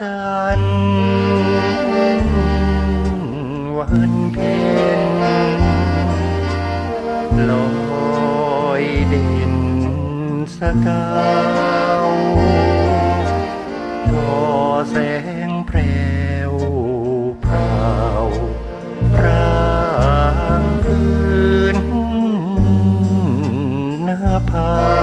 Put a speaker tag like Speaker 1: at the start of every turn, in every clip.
Speaker 1: จันทร์วันเพ็ญลอยเด่นสกาวทอแสงแพรวพราวพรางพื้นหน้าผา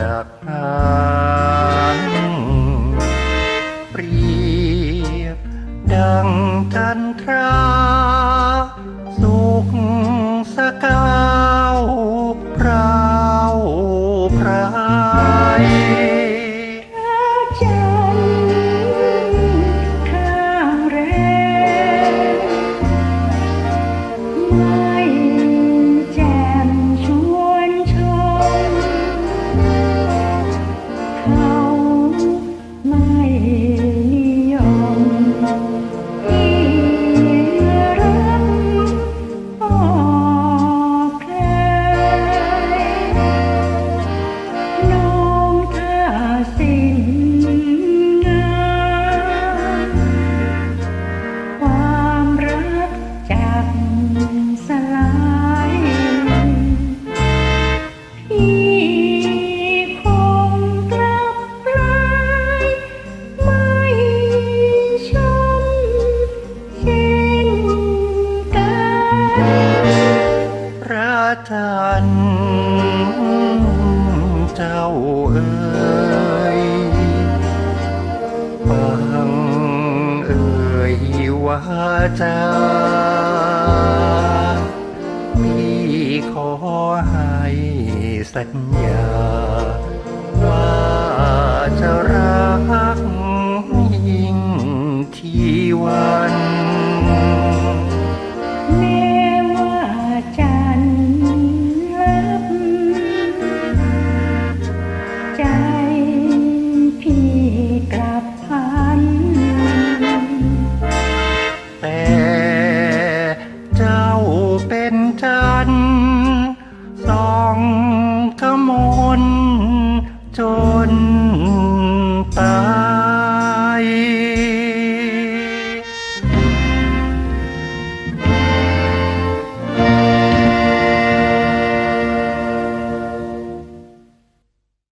Speaker 1: จากพรางเปรียบดังจันทราสุขสกา
Speaker 2: จันทร์เจ้าเอ๋
Speaker 1: ยฟังเอ๋ยว่าจามีขอให้สัญญา มนจน